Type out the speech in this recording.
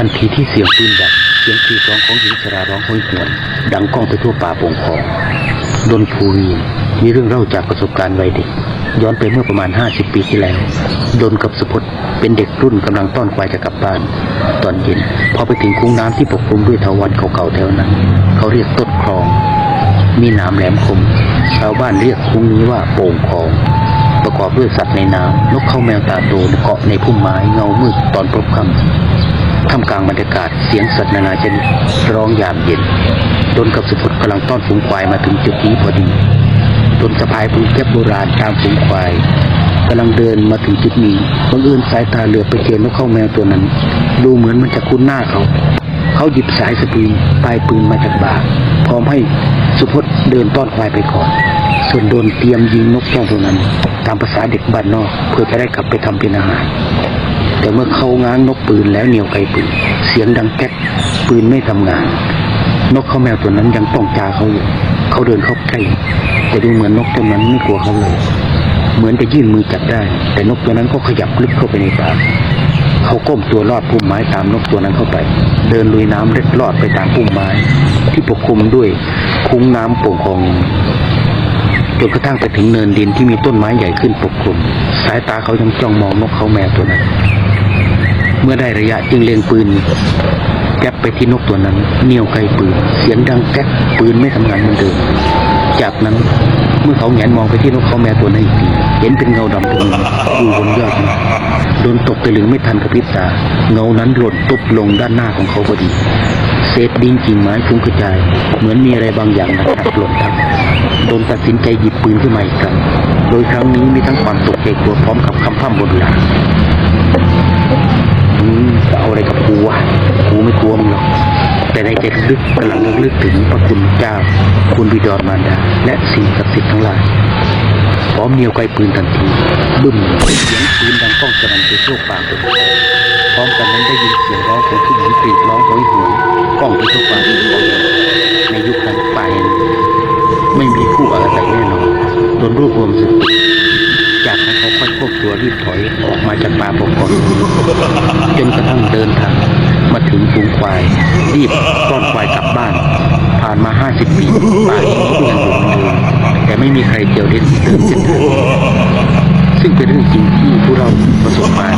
ทันทีที่เสียงปืนดังเสียงกรีร้องของหญิงชราร้องโหยหวน ดังก้องไปทั่วป่าโป่งคองดนภูวีมีเรื่องเล่าจากประสบการณ์วัยเด็ก ย้อนไปเมื่อประมาณ 50 ปีที่แล้ว ดนกับสุพจน์เป็นเด็กรุ่นกำลังต้อนควายจะกลับบ้าน ตอนเย็นพอไปถึงคุ้งน้ำที่ปกคลุมด้วยเถาวัลย์เก่าๆแถวนั้น เขาเรียกต้นคลอง มีนามแหลมคม ชาวบ้านเรียกคุ้งนี้ว่าโป่งคลองประกอบด้วยสัตว์ในน้ำนกเข้าแมวตาโตเกาะในพุ่มไม้เงามืดตอนพบค่ำ ท่ามกลางบรรยากาศเสียงสัตว์นานาชนิดร้องยามเย็นดนกับสุพจน์กำลังต้อนฝูงควายมาถึงจุดนี้พอดีดนสะพายปืนแก๊ปโบราณตามฝูงควายกำลังเดินมาถึงจุดนี้บังเอิญสายตาเหลือบไปเจอนนกเข้าแมวตัวนั้น ดูเหมือนมันจะคุ้นหน้าเขา เขาหยิบสายสปริงปลายปืนมาจากบ่าพร้อมให้สุพจน์เดินต้อนควายไปก่อน ส่วนโดนเตรียมยิงนกแก้วตัวนั้น ตามภาษาเด็กบ้านนอก เพื่อจะได้กลับไปทำเป็นอาหาร แต่เมื่อเขาง้างนกปืนแล้วเหนียวไกปืน เสียงดังแก๊กปืนไม่ทำงาน นกเขาแมวตัวนั้นยังต้องจาเขาอยู่เขาเดินเข้าใกล้แต่ดูเหมือนนกตัวนั้นไม่กลัวเขาเลย เหมือนจะยื่นมือจับได้ แต่นกตัวนั้นก็ขยับลึกเข้าไปในป่าเขาก้มตัวลอดพุ่มไม้ตามนกตัวนั้นเข้าไป เดินลุยน้ำเล็ดลอดไปตามพุ่มไม้ ที่ปกคลุมด้วยคุ้งน้ำโป่งคลอง จนกระทั่งไปถึงเนินดินที่มีต้นไม้ใหญ่ขึ้นปกคลุม สายตาเขายังจ้องมองนกเขาแมวตัวนั้น เมื่อได้ระยะจึงเล็งปืนแก๊ปไปที่นกตัวนั้นเหนี่ยวไกลปืน เสียงดังแก๊กปืนไม่ทำงานเหมือนเดิมจากนั้นเมื่อเขาแงนมองไปที่นกเขาแมวตัวนั้นอีกทีเห็นเป็นเงาดำตัวนึงอยู่บนยอดไม้โดนตกตะลึงไม่ทันกระพริบตา เงานั้นหล่นตุบลงด้านหน้าของเขาพอดีเศษดินกิ่งไม้ฟุ้งกระจาย เหมือนมีอะไรบางอย่างหนักๆหล่นทับ โดนตัดสินใจหยิบปืนขึ้นมาอีกครั้ง โดยครั้งนี้มีทั้งความตกใจกลัวพร้อมกับคำพร่ำบนหลังอืมจะเอาอะไรกับกูวะกูไม่กลัวมึงหรอก แต่ในใจลึกกำลังลึกถึงพระคุณเจ้า คุณบิดรมารดา และสิ่งศักดิ์สิทธิ์ทั้งหลายพร้อมเหนียวไกลปืนทันทีบึ้มเสียงปืนดังก้องสนั่นไปทั่วป่าไปหมดพร้อมกันนั้นได้ยินเสียงร้องของผู้หญิงกรีดร้องโหยหวนก้องไปทั่วป่าไปหมดในยุคนั้นป่าแห่งนี้ ไม่มีผู้อาศัยแน่นอนโดนรวบรวมสติจากนั้นเขาค่อยควบตัวรีบถอยออกมาจากป่าปกครองจนกระทั่งเดินทางมาถึงฝูงควาย รีบต้อนควายกลับบ้าน ผ่านมาห้าสิบปีป่านี้ก็ยังอยู่เหมือนเดิมแต่ไม่มีใครเจียวเด่นเดิมเช่นเดิมซึ่งเป็นเรื่องจริงที่ผู้เราประสบมา